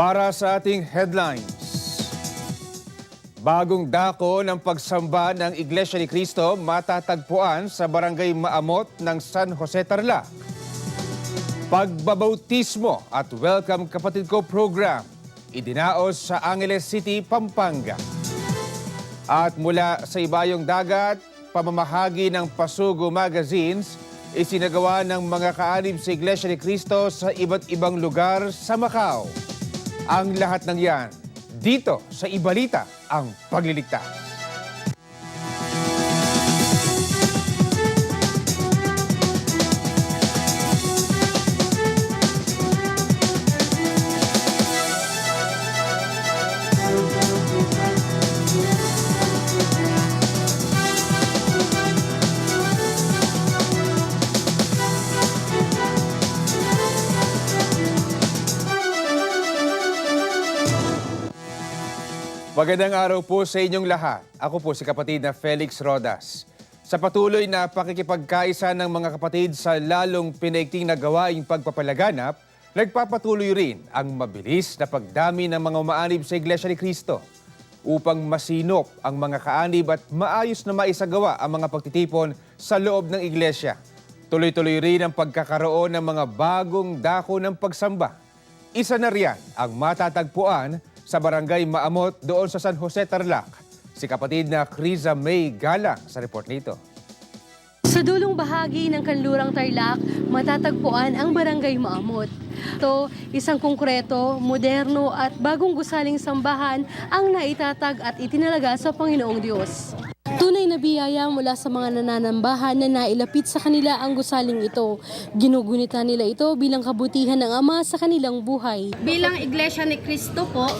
Para sa ating headlines. Bagong dako ng pagsamba ng Iglesia ni Cristo matatagpuan sa Barangay Maamot ng San Jose Tarlac. Pagbabautismo at Welcome Kapatid Ko program idinaos sa Angeles City, Pampanga. At mula sa ibayong dagat, pamamahagi ng Pasugo Magazines, isinagawa ng mga kaanib sa Iglesia ni Cristo sa iba't ibang lugar sa Macau. Ang lahat ng yan, dito sa Ibalita, ang pagliligtas. Magandang araw po sa inyong lahat. Ako po si kapatid na Felix Rodas. Sa patuloy na pakikipagkaisa ng mga kapatid sa lalong pinaigting na gawaing pagpapalaganap, nagpapatuloy rin ang mabilis na pagdami ng mga umaanib sa Iglesia ni Cristo upang masinop ang mga kaanib at maayos na maisagawa ang mga pagtitipon sa loob ng iglesia. Tuloy-tuloy rin ang pagkakaroon ng mga bagong dako ng pagsamba. Isa na riyan ang matatagpuan sa Barangay Maamot doon sa San Jose Tarlac. Si kapatid na Criza May Galang sa report nito. Sa dulong bahagi ng Kanlurang Tarlac, matatagpuan ang Barangay Maamot. Ito, isang konkreto, moderno at bagong gusaling sambahan ang naitatag at itinalaga sa Panginoong Diyos. Na mula sa mga nananambahan na nailapit sa kanila ang gusaling ito. Ginugunita nila ito bilang kabutihan ng Ama sa kanilang buhay. bilang Iglesia ni Cristo po,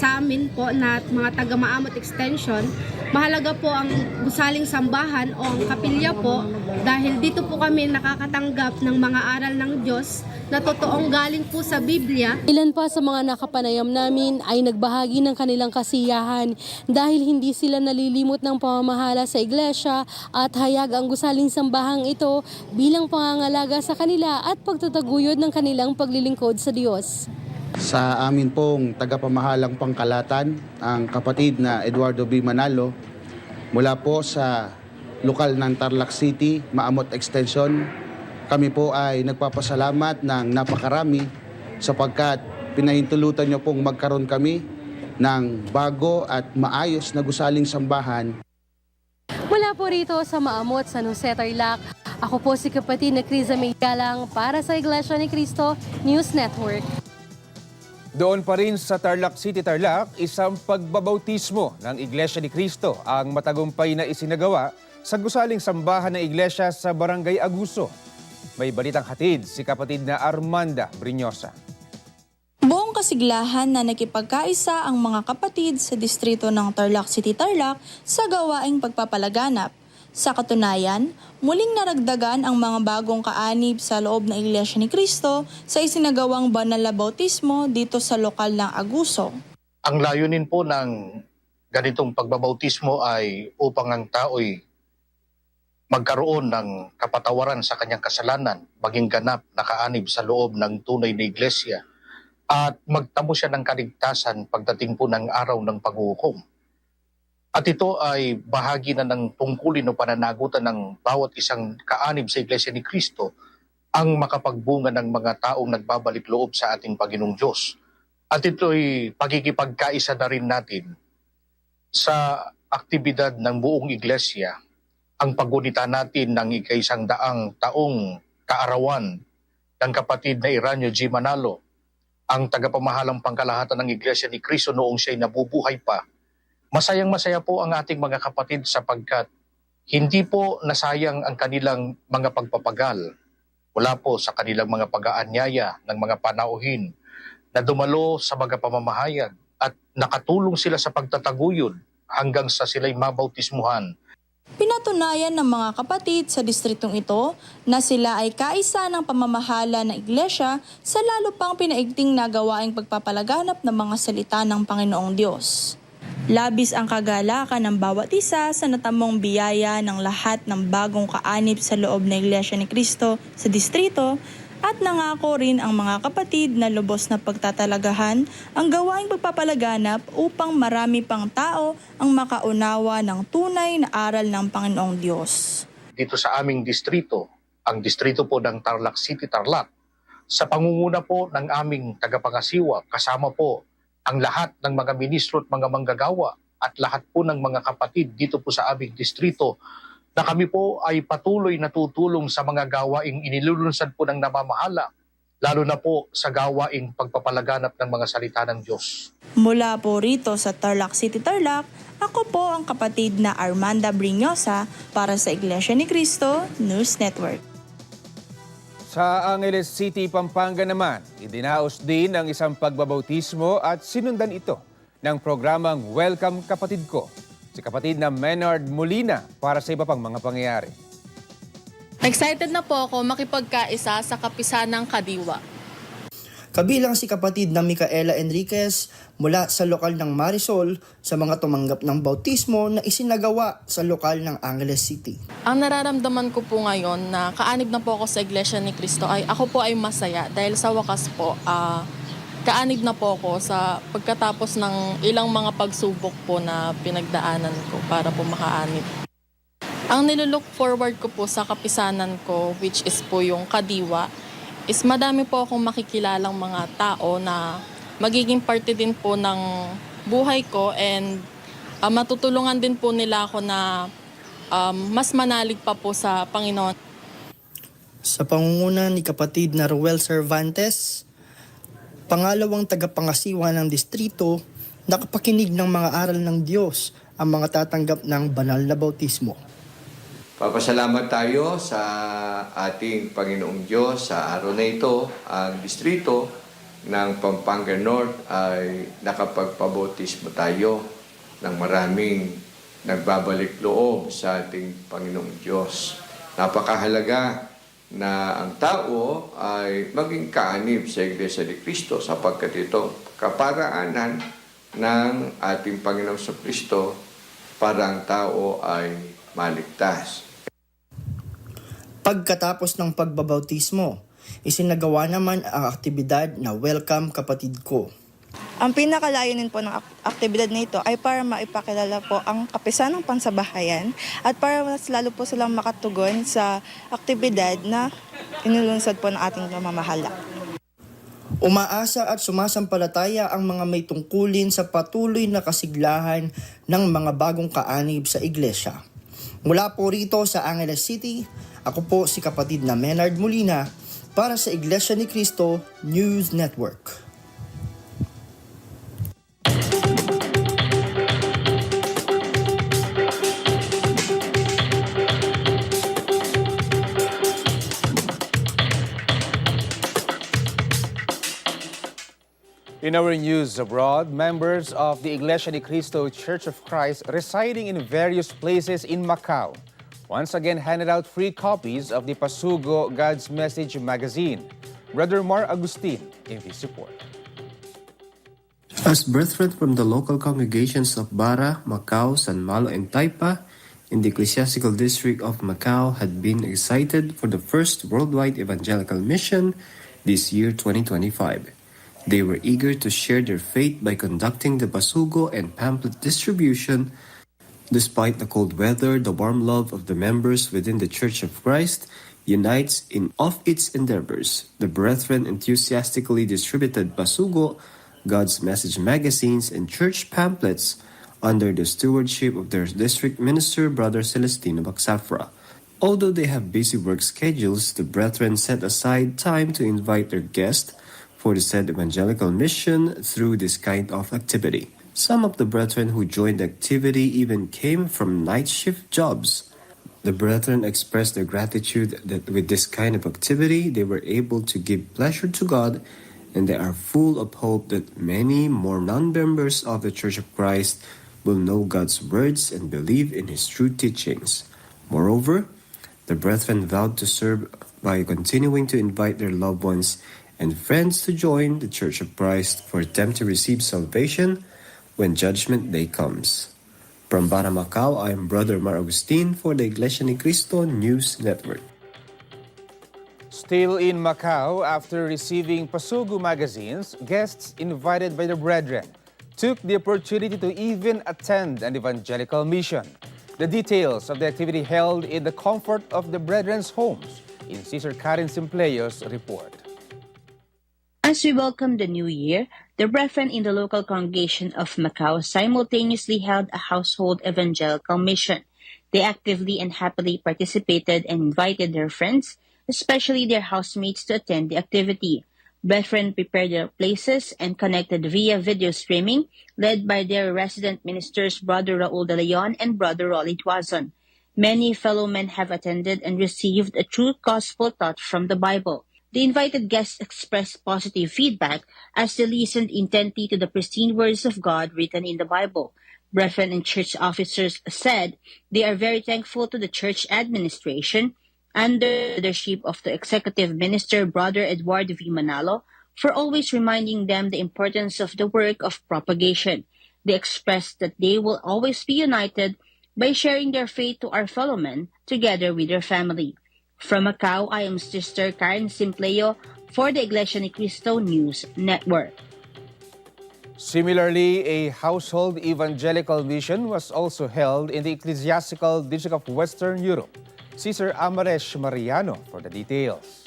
sa amin po na mga taga Maamot Extension, mahalaga po ang gusaling sambahan o ang kapilya po dahil dito po kami nakakatanggap ng mga aral ng Diyos na totoong galing po sa Biblia Ilan pa sa mga nakapanayam namin ay nagbahagi ng kanilang kasiyahan dahil hindi sila nalilimot ng pamamahala sa iglesia at hayag ang gusaling sambahang ito bilang pangangalaga sa kanila at pagtataguyod ng kanilang paglilingkod sa Diyos. Sa amin pong tagapamahalang pangkalatan, ang kapatid na Eduardo B. Manalo, mula po sa lokal ng Tarlac City, Maamot Extension, kami po ay nagpapasalamat ng napakarami sapagkat pinahintulutan niyo pong magkaroon kami ng bago at maayos na gusaling sambahan Mula po rito sa Maamot, San Jose, Tarlac, ako po si kapatid na Criza May Galang para sa Iglesia ni Cristo News Network. Doon pa rin sa Tarlac City, Tarlac, isang pagbabautismo ng Iglesia ni Cristo ang matagumpay na isinagawa sa gusaling sambahan ng Iglesia sa Barangay Aguso. May balitang hatid si kapatid na Armanda Brinyosa. Buong kasiglahan na nakipagkaisa ang mga kapatid sa distrito ng Tarlac City, Tarlac sa gawaing pagpapalaganap. Sa katunayan, muling naragdagan ang mga bagong kaanib sa loob ng Iglesia ni Cristo sa isinagawang banal na bautismo dito sa lokal ng Aguso. Ang layunin po ng ganitong pagbabautismo ay upang ang tao'y magkaroon ng kapatawaran sa kanyang kasalanan, maging ganap na kaanib sa loob ng tunay na iglesia, at magtamo siya ng kaligtasan pagdating po ng araw ng paghuhukom. At ito ay bahagi na ng tungkulin o pananagutan ng bawat isang kaanib sa Iglesia ni Kristo ang makapagbunga ng mga taong nagbabalik loob sa ating Panginoong Diyos. At ito'y pagkikipagkaisa na rin natin sa aktibidad ng buong iglesia ang paggunita natin ng ikaisang daang taong kaarawan ng kapatid na Iranyo G. Manalo, ang tagapamahalang pangkalahatan ng Iglesia ni Cristo noong siya'y nabubuhay pa. Masayang masaya po ang ating mga kapatid sapagkat hindi po nasayang ang kanilang mga pagpapagal mula po sa kanilang mga pag-aanyaya ng mga panauhin na dumalo sa mga pamamahayag at nakatulong sila sa pagtataguyod hanggang sa sila'y mabautismuhan Pinatunayan ng mga kapatid sa distritong ito na sila ay kaisa ng pamamahala ng iglesia sa lalo pang pinaigting na gawaing pagpapalaganap ng mga salita ng Panginoong Diyos. Labis ang kagalakan ng bawat isa sa natamong biyaya ng lahat ng bagong kaanib sa loob ng Iglesia ni Cristo sa distrito at nangako rin ang mga kapatid na lubos na pagtatalagahan ang gawaing pagpapalaganap upang marami pang tao ang makaunawa ng tunay na aral ng Panginoong Diyos. dito sa aming distrito, ang distrito po ng Tarlac City, Tarlac, sa pangunguna po ng aming tagapangasiwa, kasama po ang lahat ng mga ministro at mga manggagawa at lahat po ng mga kapatid dito po sa aming distrito na kami po ay patuloy na tutulong sa mga gawaing inilulunsad po ng namamahala, lalo na po sa gawaing pagpapalaganap ng mga salita ng Diyos. Mula po rito sa Tarlac City, Tarlac, ako po ang kapatid na Armanda Brinyosa para sa Iglesia ni Cristo News Network. Sa Angeles City, Pampanga naman, idinaos din ang isang pagbabautismo at sinundan ito ng programang Welcome Kapatid Ko. Si kapatid na Menard Molina para sa iba pang mga pangyayari. Excited na po ako makipagkaisa sa kapisanang Kadiwa. Kabilang si kapatid na Micaela Enriquez mula sa lokal ng Marisol sa mga tumanggap ng bautismo na isinagawa sa lokal ng Angeles City. Ang nararamdaman ko po ngayon na kaanib na po ako sa Iglesia ni Cristo ay ako po ay masaya dahil sa wakas po ah, kaanib na po ako sa pagkatapos ng ilang mga pagsubok po na pinagdaanan ko para po makaanib. Ang nilulook forward ko po sa kapisanan ko which is po yung Kadiwa is madami po akong makikilalang mga tao na magiging parte din po ng buhay ko and ah, matutulungan din po nila ako na um, mas manalig pa po sa Panginoon. Sa pangunguna ni kapatid na Ruel Cervantes, pangalawang tagapangasiwa ng distrito, nakapakinig ng mga aral ng Diyos ang mga tatanggap ng banal na bautismo. Papasalamat tayo sa ating Panginoong Diyos sa araw na ito. Ang distrito ng Pampanga North ay nakapagpabotismo tayo ng maraming nagbabalik loob sa ating Panginoong Diyos. Napakahalaga na ang tao ay maging kaanib sa Iglesia ni Cristo sapagkat ito kaparaanan ng ating Panginoong sa Kristo para ang tao ay maligtas. Pagkatapos ng pagbabautismo, isinagawa naman ang aktibidad na Welcome Kapatid Ko. Ang pinakalayunin po ng ak- aktibidad na ito ay para maipakilala po ang kapisanang pansabahayan at para mas lalo po silang makatugon sa aktibidad na inulunsad po ng ating mamamahala. Umaasa at sumasampalataya ang mga may tungkulin sa patuloy na kasiglahan ng mga bagong kaanib sa iglesia. Mula po rito sa Angeles City, ako po si kapatid na Menard Molina para sa Iglesia ni Cristo News Network. In our news abroad, members of the Iglesia ni Cristo Church of Christ residing in various places in Macau once again handed out free copies of the Pasugo God's Message magazine. Brother Mar Agustin in his report. As brethren from the local congregations of Bara, Macau, San Malo, and Taipa in the ecclesiastical district of Macau had been excited for the first worldwide evangelical mission this year 2025. They were eager to share their faith by conducting the basugo and pamphlet distribution. Despite the cold weather, the warm love of the members within the Church of Christ unites in of its endeavors. The brethren enthusiastically distributed basugo, God's Message magazines, and church pamphlets under the stewardship of their district minister, Brother Celestino Baksafra. Although they have busy work schedules, the brethren set aside time to invite their guests for the said evangelical mission through this kind of activity. Some of the brethren who joined the activity even came from night shift jobs. The brethren expressed their gratitude that with this kind of activity they were able to give pleasure to God and they are full of hope that many more non-members of the Church of Christ will know God's words and believe in his true teachings. Moreover, the brethren vowed to serve by continuing to invite their loved ones and friends to join the Church of Christ for them to receive salvation when Judgment Day comes. From Bara Macau, I am Brother Mar Agustin for the Iglesia ni Cristo News Network. Still in Macau, after receiving Pasugu magazines, guests invited by the Brethren took the opportunity to even attend an evangelical mission. The details of the activity held in the comfort of the Brethren's homes in Cesar Karen Simpleo's report. As we welcome the new year, the brethren in the local congregation of Macau simultaneously held a household evangelical mission. They actively and happily participated and invited their friends, especially their housemates, to attend the activity. Brethren prepared their places and connected via video streaming, led by their resident ministers, Brother Raul de Leon and Brother Rolly Tuazon. Many fellow men have attended and received a true gospel thought from the Bible. The invited guests expressed positive feedback as they listened intently to the pristine words of God written in the Bible. Brethren and church officers said they are very thankful to the church administration under the leadership of the executive minister, Brother Eduardo V. Manalo, for always reminding them the importance of the work of propagation. They expressed that they will always be united by sharing their faith to our fellow men together with their family. From Macau, I am Sister Karen Simpleo for the Iglesia Ni Cristo News Network. Similarly, a household evangelical mission was also held in the Ecclesiastical District of Western Europe. Cesar Amaresh Mariano for the details.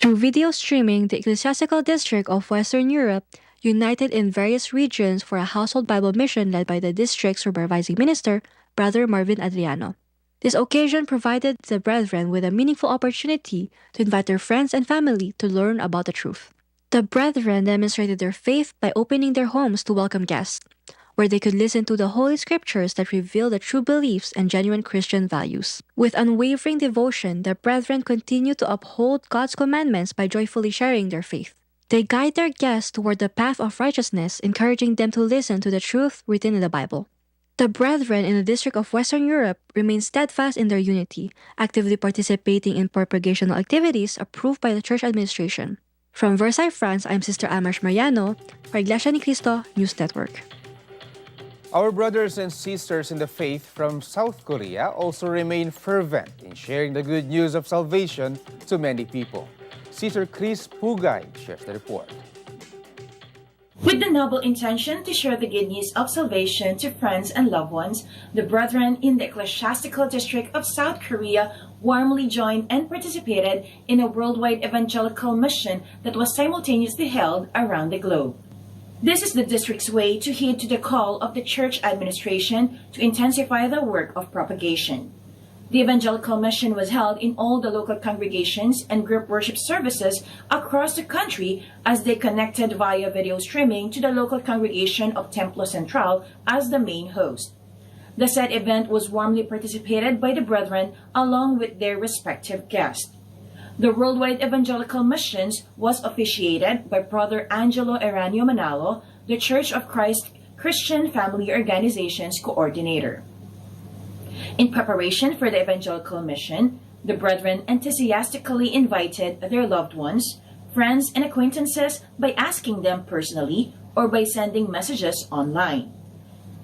Through video streaming, the Ecclesiastical District of Western Europe united in various regions for a household Bible mission led by the district's supervising minister, Brother Marvin Adriano. This occasion provided the brethren with a meaningful opportunity to invite their friends and family to learn about the truth. The brethren demonstrated their faith by opening their homes to welcome guests, where they could listen to the Holy Scriptures that reveal the true beliefs and genuine Christian values. With unwavering devotion, the brethren continue to uphold God's commandments by joyfully sharing their faith. They guide their guests toward the path of righteousness, encouraging them to listen to the truth written in the Bible. The brethren in the District of Western Europe remain steadfast in their unity, actively participating in propagational activities approved by the church administration. From Versailles, France, I'm Sister Amash Mariano for Iglesia Ni Cristo News Network. Our brothers and sisters in the faith from South Korea also remain fervent in sharing the good news of salvation to many people. Sister Chris Pugay shares the report. With the noble intention to share the good news of salvation to friends and loved ones, the brethren in the Ecclesiastical District of South Korea warmly joined and participated in a worldwide evangelical mission that was simultaneously held around the globe. This is the district's way to heed to the call of the church administration to intensify the work of propagation. The evangelical mission was held in all the local congregations and group worship services across the country as they connected via video streaming to the local congregation of Templo Central as the main host. The said event was warmly participated by the brethren along with their respective guests. The Worldwide Evangelical Missions was officiated by Brother Angelo Eranio Manalo, the Church of Christ Christian Family Organization's coordinator. In preparation for the evangelical mission, the brethren enthusiastically invited their loved ones, friends, and acquaintances by asking them personally or by sending messages online.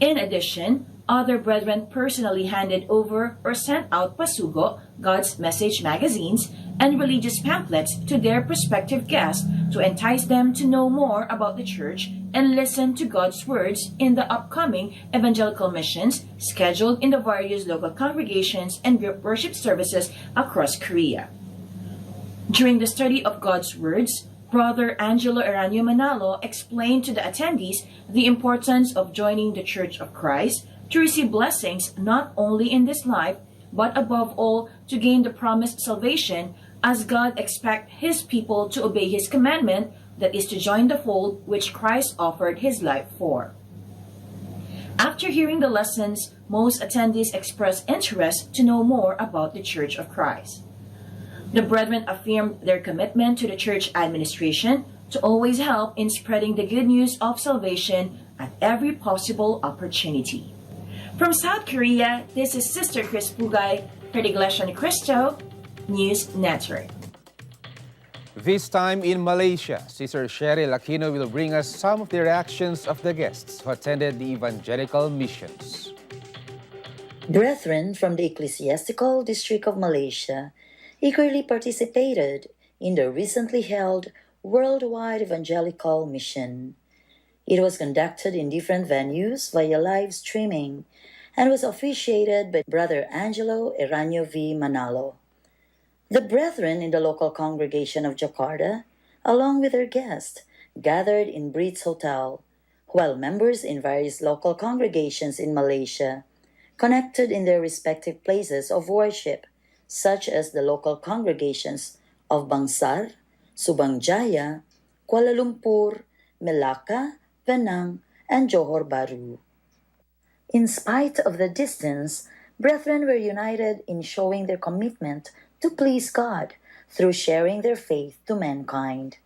In addition, other brethren personally handed over or sent out Pasugo, God's Message magazines, and religious pamphlets to their prospective guests to entice them to know more about the church and listen to God's words in the upcoming evangelical missions scheduled in the various local congregations and group worship services across Korea. During the study of God's words, Brother Angelo Eranio Manalo explained to the attendees the importance of joining the Church of Christ to receive blessings not only in this life, but above all to gain the promised salvation as God expects his people to obey his commandment that is to join the fold which Christ offered his life for. After hearing the lessons, most attendees expressed interest to know more about the Church of Christ. The brethren affirmed their commitment to the church administration to always help in spreading the good news of salvation at every possible opportunity. From South Korea, this is Sister Chris Pugay for the Iglesia Cristo News Network. This time in Malaysia, Sister Cheryl Aquino will bring us some of the reactions of the guests who attended the evangelical missions. Brethren from the Ecclesiastical District of Malaysia eagerly participated in the recently held Worldwide Evangelical Mission. It was conducted in different venues via live streaming and was officiated by Brother Angelo Eranio V. Manalo. The brethren in the local congregation of Jakarta, along with their guests, gathered in Brits Hotel, while members in various local congregations in Malaysia, connected in their respective places of worship, such as the local congregations of Bangsar, Subang Jaya, Kuala Lumpur, Melaka, Penang, and Johor Bahru. In spite of the distance, brethren were united in showing their commitment to please God through sharing their faith to mankind.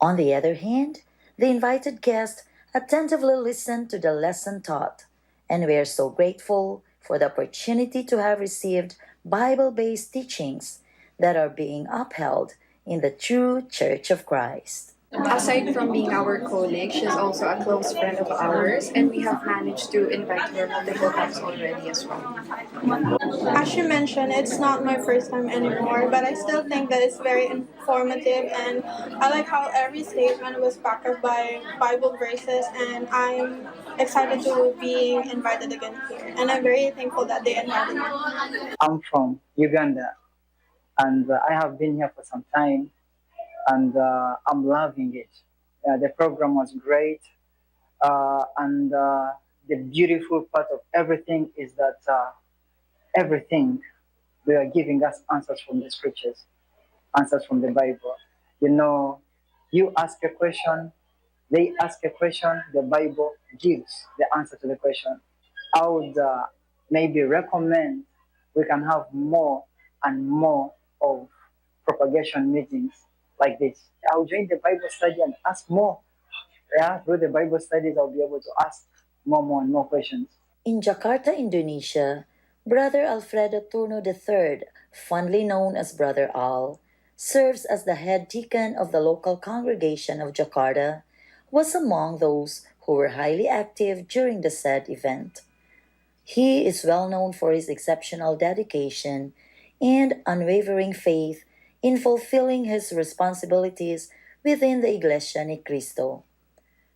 On the other hand, the invited guests attentively listened to the lesson taught, and we are so grateful for the opportunity to have received Bible based teachings that are being upheld in the true Church of Christ. Aside from being our colleague, she's also a close friend of ours, and we have managed to invite her multiple times already as well. As you mentioned, it's not my first time anymore, but I still think that it's very informative, and I like how every statement was backed up by Bible verses, and I'm excited to be invited again here, and I'm very thankful that they invited me. I'm from Uganda, and I have been here for some time, and uh, I'm loving it. Uh, the program was great, uh, and uh, the beautiful part of everything is that uh, everything they are giving us answers from the scriptures, answers from the Bible. You know, you ask a question, they ask a question, the Bible gives the answer to the question. I would uh, maybe recommend we can have more and more of propagation meetings like this. I'll join the Bible study and ask more. Yeah, through the Bible studies, I'll be able to ask more, more, and more questions. In Jakarta, Indonesia, Brother Alfredo Turno III, fondly known as Brother Al, serves as the head deacon of the local congregation of Jakarta, was among those who were highly active during the said event. He is well known for his exceptional dedication and unwavering faith in fulfilling his responsibilities within the Iglesia Ni Cristo.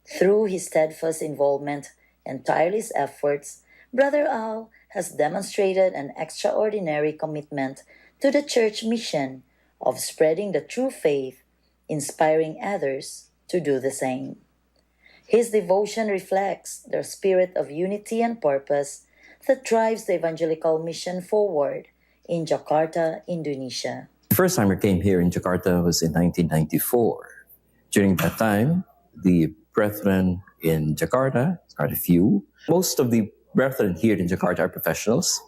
Through his steadfast involvement and tireless efforts, Brother Al has demonstrated an extraordinary commitment to the church mission of spreading the true faith, inspiring others to do the same. His devotion reflects the spirit of unity and purpose that drives the evangelical mission forward in Jakarta, Indonesia. The first time I came here in Jakarta was in 1994. During that time, the brethren in Jakarta, quite a few, most of the brethren here in Jakarta are professionals,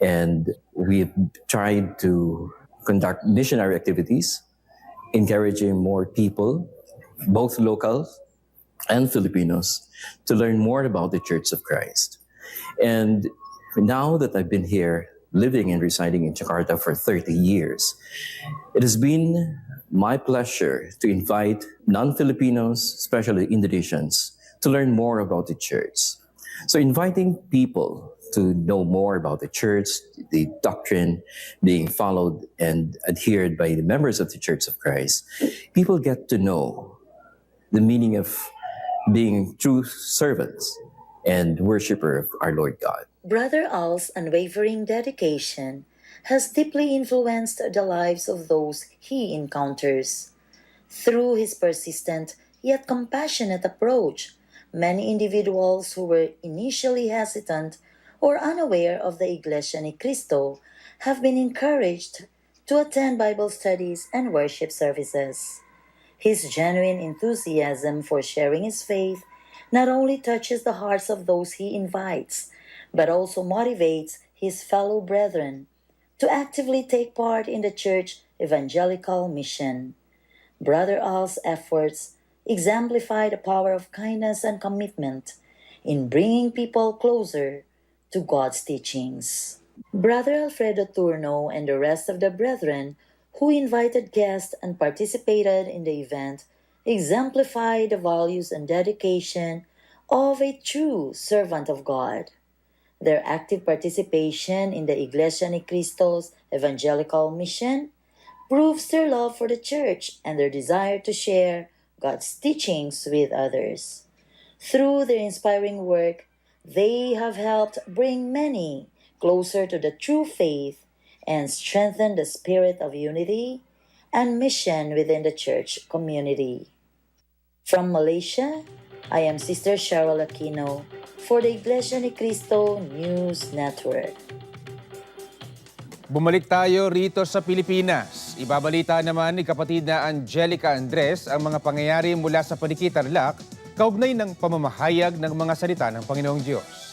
and we've tried to conduct missionary activities, encouraging more people, both local and Filipinos, to learn more about the Church of Christ. And now that I've been here living and residing in Jakarta for 30 years, it has been my pleasure to invite non Filipinos, especially Indonesians, to learn more about the church. So, inviting people to know more about the church, the doctrine being followed and adhered by the members of the Church of Christ, people get to know the meaning of being true servants and worshiper of our Lord God. Brother Al's unwavering dedication has deeply influenced the lives of those he encounters. Through his persistent yet compassionate approach, many individuals who were initially hesitant or unaware of the Iglesia Ni Cristo have been encouraged to attend Bible studies and worship services. His genuine enthusiasm for sharing his faith not only touches the hearts of those he invites, but also motivates his fellow brethren to actively take part in the church evangelical mission. Brother Al's efforts exemplify the power of kindness and commitment in bringing people closer to God's teachings. Brother Alfredo Turno and the rest of the brethren who invited guests and participated in the event exemplify the values and dedication of a true servant of God. Their active participation in the Iglesia Ni Cristo's evangelical mission proves their love for the church and their desire to share God's teachings with others. Through their inspiring work, they have helped bring many closer to the true faith and strengthen the spirit of unity and mission within the church community. From Malaysia, I am Sister Cheryl Aquino for the Iglesia ni Cristo News Network. Bumalik tayo rito sa Pilipinas. Ibabalita naman ni kapatid na Angelica Andres ang mga pangyayari mula sa Panikitarlac kaugnay ng pamamahayag ng mga salita ng Panginoong Diyos.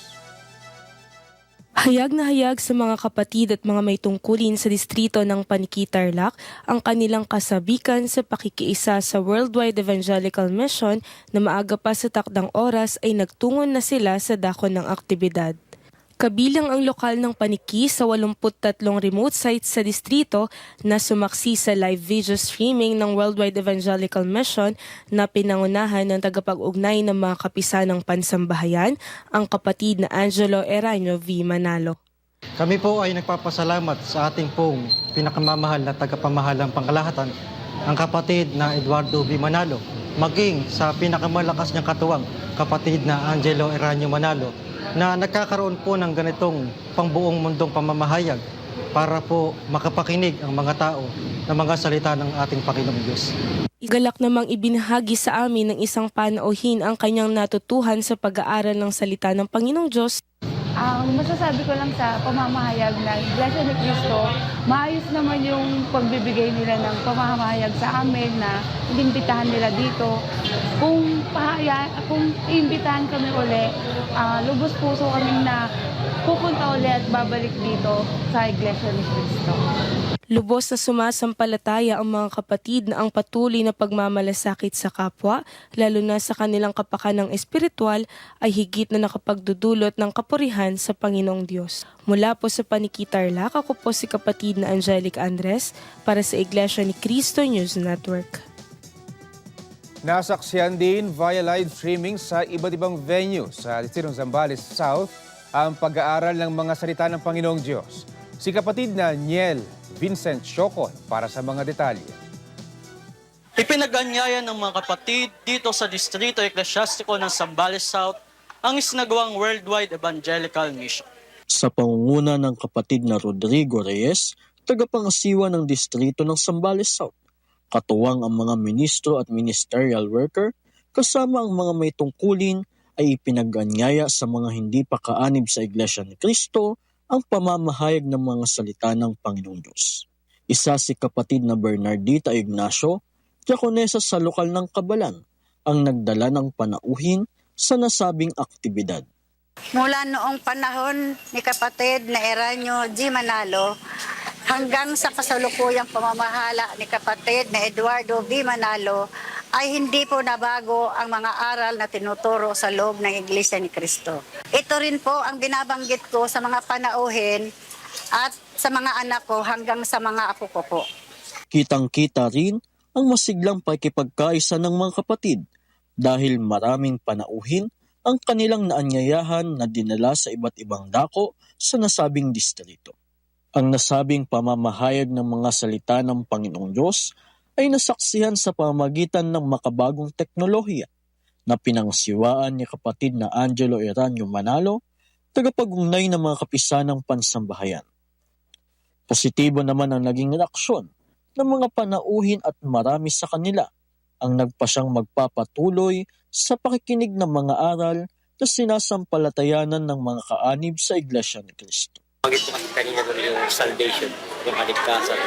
Hayag na hayag sa mga kapatid at mga may tungkulin sa distrito ng Panikitarlac ang kanilang kasabikan sa pakikiisa sa Worldwide Evangelical Mission na maaga pa sa takdang oras ay nagtungon na sila sa dakon ng aktibidad. Kabilang ang lokal ng paniki sa 83 remote sites sa distrito na sumaksi sa live video streaming ng Worldwide Evangelical Mission na pinangunahan ng tagapag-ugnay ng mga kapisanang pansambahayan, ang kapatid na Angelo Eraño V. Manalo. Kami po ay nagpapasalamat sa ating pong pinakamamahal na tagapamahalang pangkalahatan, ang kapatid na Eduardo V. Manalo, maging sa pinakamalakas niyang katuwang kapatid na Angelo Eranio Manalo, na nagkakaroon po ng ganitong pangbuong mundong pamamahayag para po makapakinig ang mga tao ng mga salita ng ating Panginoong Diyos. Igalak namang ibinahagi sa amin ng isang panauhin ang kanyang natutuhan sa pag-aaral ng salita ng Panginoong Diyos Ang masasabi ko lang sa pamamahayag ng Iglesia ni Cristo, maayos naman yung pagbibigay nila ng pamamahayag sa amin na inimbitahan nila dito. Kung, pahaya, kung iimbitahan kami uli, ah, lubos puso kami na pupunta uli at babalik dito sa Iglesia ni Cristo. Lubos na sumasampalataya ang mga kapatid na ang patuloy na pagmamalasakit sa kapwa, lalo na sa kanilang kapakanang espiritual, ay higit na nakapagdudulot ng kapurihan sa Panginoong Diyos. Mula po sa Panikitarlac, ako po si kapatid na Angelic Andres para sa Iglesia ni Cristo News Network. Nasaksiyan din via live streaming sa iba't ibang venue sa Distrito Zambales South ang pag-aaral ng mga salita ng Panginoong Diyos. Si kapatid na Niel Vincent Chocon para sa mga detalye. Ipinaganyaya ng mga kapatid dito sa Distrito Eklesyastiko ng Sambales South ang isinagawang Worldwide Evangelical Mission. Sa pangunguna ng kapatid na Rodrigo Reyes, tagapangasiwa ng distrito ng Sambales South, katuwang ang mga ministro at ministerial worker, kasama ang mga may tungkulin ay ipinaganyaya sa mga hindi pa kaanib sa Iglesia ni Cristo ang pamamahayag ng mga salita ng Panginoong Diyos. Isa si kapatid na Bernardita Ignacio, diakonesa sa lokal ng Kabalan, ang nagdala ng panauhin sa nasabing aktibidad. Mula noong panahon ni kapatid na Eranyo G. Manalo hanggang sa kasalukuyang pamamahala ni kapatid na Eduardo B. Manalo ay hindi po nabago ang mga aral na tinuturo sa loob ng Iglesia ni Cristo. Ito rin po ang binabanggit ko sa mga panauhin at sa mga anak ko hanggang sa mga apo ko po. Kitang-kita rin ang masiglang pakikipagkaisa ng mga kapatid dahil maraming panauhin ang kanilang naanyayahan na dinala sa iba't ibang dako sa nasabing distrito. Ang nasabing pamamahayag ng mga salita ng Panginoong Diyos ay nasaksihan sa pamamagitan ng makabagong teknolohiya na pinangsiwaan ni kapatid na Angelo Eranio Manalo, tagapag-ugnay ng mga kapisanang pansambahayan. Positibo naman ang naging reaksyon ng mga panauhin at marami sa kanila ang nagpasyang magpapatuloy sa pakikinig ng mga aral na sinasampalatayanan ng mga kaanib sa Iglesia ni Cristo. Ko kasi kanina yung salvation, yung kaligtasan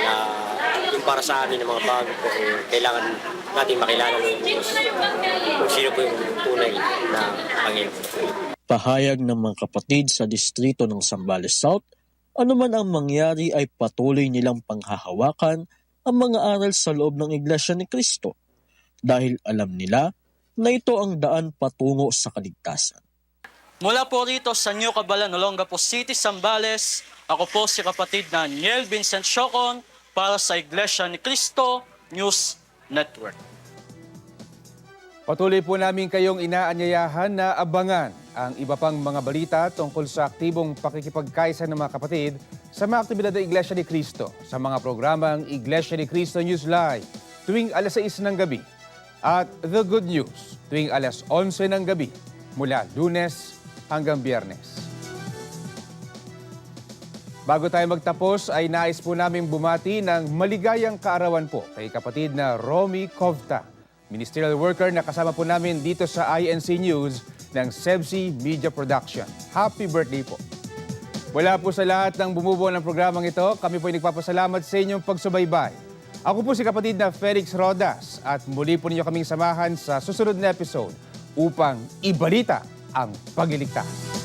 na para sa amin ng mga bago po, eh, kailangan natin makilala ng Diyos kung sino po yung tunay na Panginoon. Pahayag ng mga kapatid sa distrito ng Sambales South, anuman ang mangyari ay patuloy nilang panghahawakan ang mga aral sa loob ng Iglesia ni Cristo dahil alam nila na ito ang daan patungo sa kaligtasan. Mula po rito sa New Cabalan, Olongapo City, Sambales, ako po si kapatid na Niel Vincent Chocon para sa Iglesia ni Cristo News Network. Patuloy po namin kayong inaanyayahan na abangan ang iba pang mga balita tungkol sa aktibong pakikipagkaisa ng mga kapatid sa mga aktibidad ng Iglesia ni Cristo sa mga programang Iglesia ni Cristo News Live tuwing alas 6 ng gabi at The Good News tuwing alas 11 ng gabi mula lunes hanggang biyernes. Bago tayo magtapos ay nais po namin bumati ng maligayang kaarawan po kay kapatid na Romy Kovta, ministerial worker na kasama po namin dito sa INC News ng Sebsi Media Production. Happy birthday po! Wala po sa lahat ng bumubuo ng programang ito, kami po ay nagpapasalamat sa inyong pagsubaybay. Ako po si kapatid na Felix Rodas at muli po ninyo kaming samahan sa susunod na episode upang ibalita ang pagliligtas.